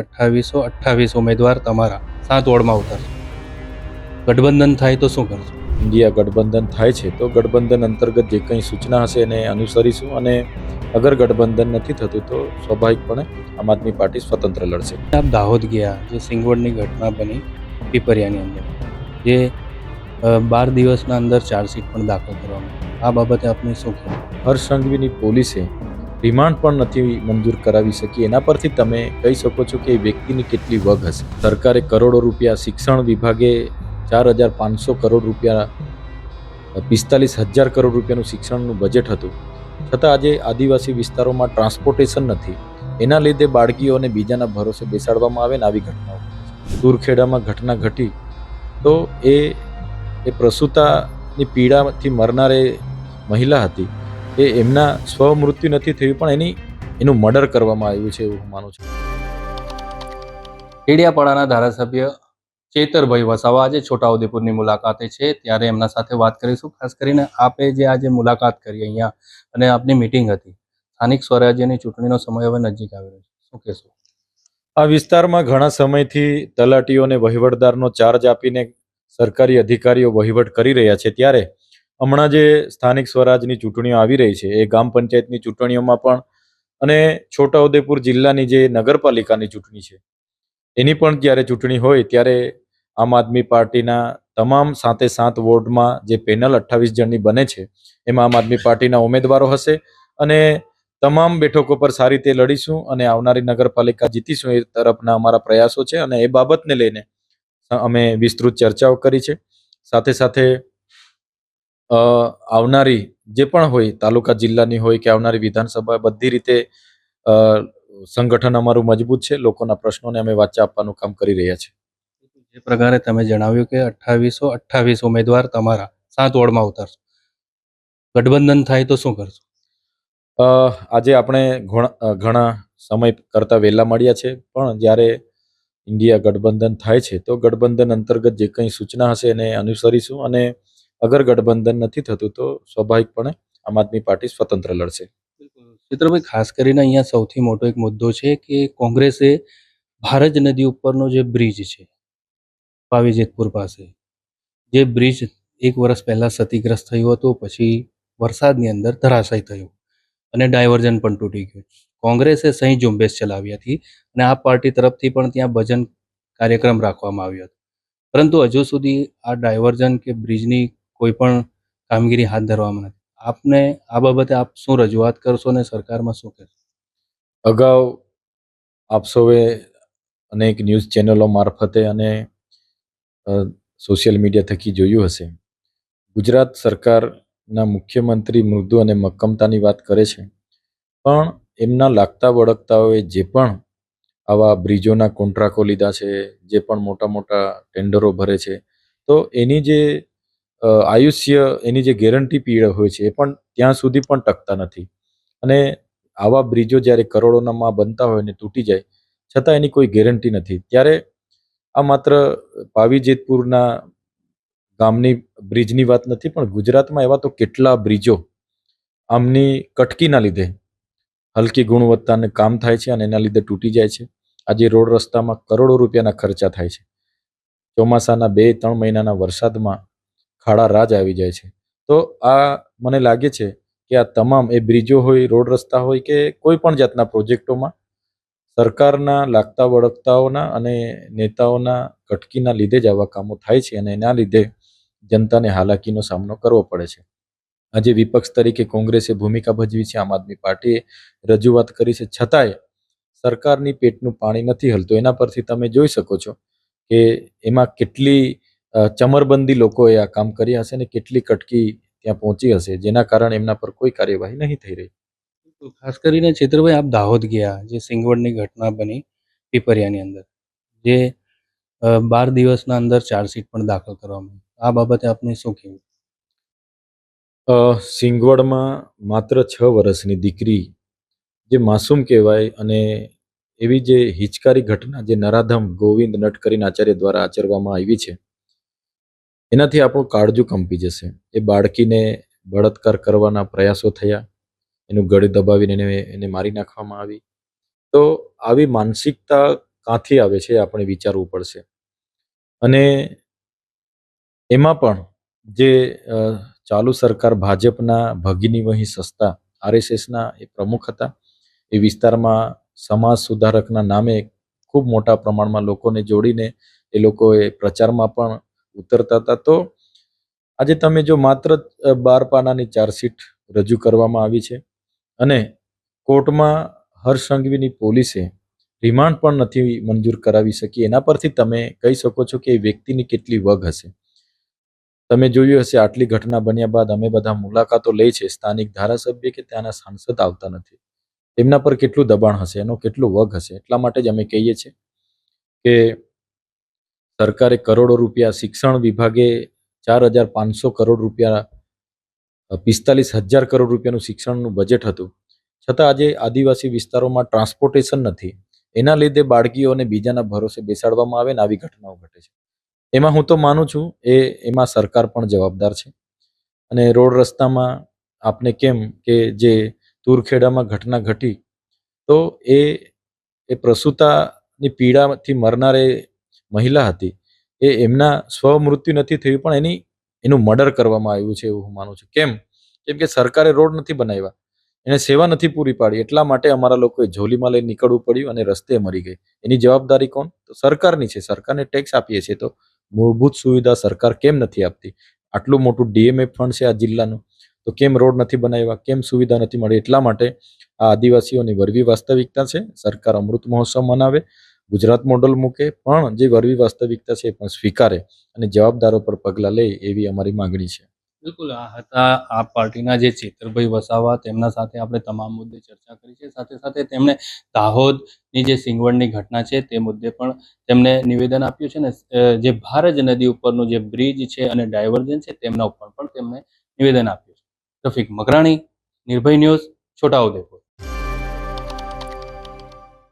અઠ્ઠાવીસો અઠ્ઠાવીસ ઉમેદવાર તમારા સાત વોર્ડમાં ઉતરશે. ગઠબંધન થાય તો શું કરશો? ઇન્ડિયા ગઠબંધન થાય છે તો ગઠબંધન અંતર્ગત જે કંઈ સૂચના હશે એને અનુસરીશું અને અગર ગઠબંધન નથી થતું તો સ્વાભાવિકપણે આમ આદમી પાર્ટી સ્વતંત્ર લડશે. આપ દાહોદ ગયા જે સિંગવડની ઘટના બની પીપરિયાની અંદર જે બાર દિવસના અંદર ચાર્જશીટ પણ દાખલ કરવામાં આ બાબતે આપણે શું કહેવું? હર્ષ સંઘવીની પોલીસે રિમાન્ડ પણ નથી મંજૂર કરાવી શકી એના પરથી તમે કહી શકો છો કે એ વ્યક્તિની કેટલી વગ હશે. સરકારે કરોડો રૂપિયા શિક્ષણ વિભાગે ચાર હજાર પાંચસો કરોડ રૂપિયા, પિસ્તાલીસ હજાર કરોડ રૂપિયાનું શિક્ષણનું બજેટ હતું. છતાં આજે આદિવાસી વિસ્તારોમાં ટ્રાન્સપોર્ટેશન નથી. એના લીધે બાળકીઓને બીજાના ભરોસે બેસાડવામાં આવે ને આવી ઘટનાઓ દૂરખેડામાં ઘટના ઘટી તો એ એ પ્રસૂતાની પીડાથી મરનાર એ મહિલા હતી. એ એમના સ્વમૃત્યુ નથી થયું પણ એની એનું મર્ડર કરવામાં આવ્યું છે એવું હું માનું છું. કેડિયાપાડાના ધારાસભ્ય ચેતરભાઈ વસાવા આજે છોટાઉદેપુરની મુલાકાતે છે. ત્યારે એમના સાથે વાત કરીશું. ખાસ કરીને આપે જે આજે મુલાકાત કરી અહીંયા અને આપની મિટિંગ હતી. સ્થાનિક સ્વરાજ્યની ચૂંટણીનો સમય હવે નજીક આવી રહ્યો છે. શું કહેશો? આ વિસ્તારમાં ઘણા સમયથી તલાટીઓને વહીવટદારનો ચાર્જ આપીને સરકારી અધિકારીઓ વહીવટ કરી રહ્યા છે. ત્યારે હમણાં જે સ્થાનિક સ્વરાજની ચૂંટણીઓ આવી રહી છે, એ ગ્રામ પંચાયતની ચૂંટણીઓમાં પણ અને છોટાઉદેપુર જિલ્લાની જે નગરપાલિકાની ચૂંટણી છે, એની પણ જ્યારે ચૂંટણી હોય ત્યારે આમ આદમી પાર્ટીના તમામ સાતે સાત વોર્ડમાં જે પેનલ અઠ્ઠાવીસ જણની બને છે, એમાં આમ આદમી પાર્ટીના ઉમેદવારો હશે અને તમામ બેઠકો પર સારી રીતે લડીશું અને આવનારી નગરપાલિકા જીતીશું એ તરફના અમારા પ્રયાસો છે અને એ બાબતને લઈને અમે વિસ્તૃત ચર્ચાઓ કરી છે. સાથે સાથે આવનારી જે પણ હોય તાલુકા જિલ્લાની હોય કે આવનારી વિધાનસભા બધી રીતે સંગઠન અમારું મજબૂત છે. લોકોના પ્રશ્નોને અમે વાચા આપવાનું કામ કરી રહ્યા છીએ જે પ્રકારે તમે જણાવ્યું કે અઠ્ઠાવીસો અઠ્ઠાવીસ ઉમેદવાર તમારા સાત વોર્ડમાં ઉતારશો. ગઠબંધન થાય તો શું કરશો? આજે આપણે ઘણા ઘણા સમય કરતા વહેલા મળ્યા છે. પણ જ્યારે ઇન્ડિયા ગઠબંધન થાય છે તો ગઠબંધન અંતર્ગત જે કંઈ સૂચના હશે એને અનુસરીશું અને અગર ગઠબંધન નથી થતું, તો સ્વાભાવિકપણે આમ આદમી પાર્ટી સ્વતંત્ર લડશે. ચિત્રભાઈ ખાસ કરીને અહીંયા સૌથી મોટો એક મુદ્દો છે કે કોંગ્રેસે ભારજ નદી ઉપરનો જે બ્રિજ છે પાવી જેતપુર પાસે, જે બ્રિજ એક વર્ષ પહેલાં ક્ષતિગ્રસ્ત થયું હતું, પછી વરસાદની અંદર ધરાશાય થયું અને ડાયવર્ઝન પણ તૂટી ગયું. કોંગ્રેસે સહી ઝુંબેશ ચલાવી હતી અને આ પાર્ટી તરફથી પણ ત્યાં ભજન કાર્યક્રમ રાખવામાં આવ્યો હતો. પરંતુ હજુ સુધી આ ડાયવર્ઝન કે બ્રિજની કોઈ પણ કામગીરી હાથ ધરવામાં નથી. આપને આ બાબતે આપ શું રજૂઆત કરશો અને સરકારમાં શું કહેશો? અગાઉ આપ સૌએ અનેક ન્યૂઝ ચેનલો મારફતે અને સોશિયલ મીડિયા થકી જોયું હશે. ગુજરાત સરકારના મુખ્યમંત્રી મૃદુ અને મક્કમતાની વાત કરે છે. પણ એમના લાગતા વળગતાઓએ જે પણ આવા બ્રિજોના કોન્ટ્રાક્ટો લીધા છે, જે પણ મોટા મોટા ટેન્ડરો ભરે છે, તો એની જે આયુષ્ય એની જે ગેરંટી પીરિયડ હોય છે એ પણ ત્યાં સુધી પણ ટકતા નથી. અને આવા બ્રિજો જ્યારે કરોડોનામાં બનતા હોય ને તૂટી જાય, છતાં એની કોઈ ગેરંટી નથી. ત્યારે આ માત્ર પાવીજેતપુરના ગામની બ્રિજની વાત નથી, પણ ગુજરાતમાં એવા તો કેટલા બ્રિજો આમની કટકીના લીધે હલકી ગુણવત્તાને કામ થાય છે અને એના લીધે તૂટી જાય છે. આજે રોડ રસ્તામાં કરોડો રૂપિયાના ખર્ચા થાય છે. ચોમાસાના બે, ત્રણ મહિનાના વરસાદમાં ખાડા રાજ આવી જાય છે. તો આ મને લાગે છે કે આ તમામ એ બ્રિજો હોય, રોડ રસ્તા હોય કે કોઈ પણ જાતના પ્રોજેક્ટોમાં સરકારના લાગતા વળગતાઓના અને નેતાઓના કટકીના લીધે જ આવા કામો થાય છે અને એના લીધે જનતાને હાલાકીનો સામનો કરવો પડે છે. આજે વિપક્ષ તરીકે કોંગ્રેસે ભૂમિકા ભજવી છે, આમ આદમી પાર્ટીએ રજૂઆત કરી છે. છતાંય સરકારની પેટનું પાણી નથી હલતું. એના પરથી તમે જોઈ શકો છો કે એમાં કેટલી ચમરબંધી લોકોએ આ કામ કર્યા હશે ને કેટલી કટકી ત્યાં પહોંચી હશે જેના કારણે એમના પર કોઈ કાર્યવાહી નહીં થઈ રહી? ખાસ કરીને ચિત્રભાઈ આપ દાહોદ ગયા જે સિંગવડની ઘટના બની પીપરિયાની અંદર જે બાર દિવસના અંદર ચાર્જશીટ પણ દાખલ કરવામાં આ બાબતે આપને શું કહેવું? સિંગવડમાં માત્ર છ વર્ષની દીકરી જે માસૂમ કહેવાય અને એવી જે હિચકારી ઘટના જે નરાધમ ગોવિંદ નટકરીન આચાર્ય દ્વારા આચરવામાં આવી છે એનાથી આપણું કાળજું કંપી જશે. એ બાળકીને બળાત્કાર કરવાના પ્રયાસો થયા. એનું ગળે દબાવીને એને એને મારી નાખવામાં આવી. તો આવી માનસિકતા કાંથી આવે છે આપણે વિચારવું પડશે. અને એમાં પણ જે ચાલુ સરકાર ભાજપના ભગીની વહી સસ્તા, આરએસએસના એ પ્રમુખ હતા, એ વિસ્તારમાં સમાજ સુધારકના નામે ખૂબ મોટા પ્રમાણમાં લોકોને જોડીને એ લોકોએ પ્રચારમાં પણ ઉતરતા હતા. તો આજે તમે જો માત્ર બાર પાનાની ચાર્જશીટ રજૂ કરવામાં આવી છે અને કોર્ટમાં હર્ષ સંઘવીની પોલીસે રિમાન્ડ પણ નથી મંજૂર કરાવી શકી. એના પરથી તમે કહી શકો છો કે એ વ્યક્તિની કેટલી વગ હશે. તમે જોયું હશે આટલી ઘટના બન્યા બાદ અમે બધા મુલાકાતો લઈ છે. સ્થાનિક ધારાસભ્ય કે ત્યાંના સાંસદ આવતા નથી. તેમના પર કેટલું દબાણ હશે? એનો કેટલું વગ હશે? એટલા માટે જ અમે કહીએ છીએ કે સરકારે કરોડો રૂપિયા શિક્ષણ વિભાગે ચાર હજાર પાંચસો કરોડ રૂપિયા પિસ્તાલીસ હજાર કરોડ રૂપિયાનું શિક્ષણનું બજેટ હતું. છતાં આજે આદિવાસી વિસ્તારોમાં ટ્રાન્સપોર્ટેશન નથી. એના લીધે બાળકીઓને બીજાના ભરોસે બેસાડવામાં આવે ને આવી ઘટનાઓ ઘટે છે. એમાં હું તો માનું છું, એ એમાં સરકાર પણ જવાબદાર છે. અને રોડ રસ્તામાં આપને કેમ કે જે તુરખેડામાં ઘટના ઘટી, તો એ એ પ્રસૂતાની પીડાથી મરનાર મહિલા હતી. એ એમના સ્વમૃત્યુ નથી થયું, પણ એની, એનું મર્ડર કરવામાં આવ્યું છે એવું હું માનું છું. કેમ? કેમ કે સરકારે રોડ નથી બનાવ્યા. એને સેવા નથી પૂરી પાડી. એટલા માટે અમારા લોકોએ ઝોલીમાં લઈ નીકળવું પડ્યું અને રસ્તે મરી ગઈ. એની જવાબદારી કોણ? તો સરકારની છે. સરકારને ટેક્સ આપીએ છીએ તો મૂળભૂત સુવિધા સરકાર કેમ નથી આપતી? આટલું મોટું ડીએમએફ ફંડ છે આ જિલ્લાનું. તો કેમ રોડ નથી બનાવ્યા? કેમ સુવિધા નથી મળી? એટલા માટે આ આદિવાસીઓની વરવી વાસ્તવિકતા છે. સરકાર અમૃત મહોત્સવ મનાવે. ગુજરાત મોડલ મૂકે, પણ જે વરવી વાસ્તવિકતા છે એ પણ સ્વીકારે અને જવાબદારો પર પગલાં લે એવી અમારી માંગણી છે. બિલકુલ, આ હતા આ પાર્ટીના જે ચેતરભાઈ વસાવા, તેમના સાથે આપણે તમામ મુદ્દે ચર્ચા કરી છે. સાથે સાથે તેમણે દાહોદની જે સિંગવડની ઘટના છે તે મુદ્દે પણ તેમને નિવેદન આપ્યું છે ને જે ભારજ નદી ઉપરનું જે બ્રિજ છે અને ડાયવર્જન છે તેમના ઉપર પણ તેમણે નિવેદન આપ્યું છે. રફીક મકરાણી, નિર્ભય ન્યૂઝ છોટાઉદેપુર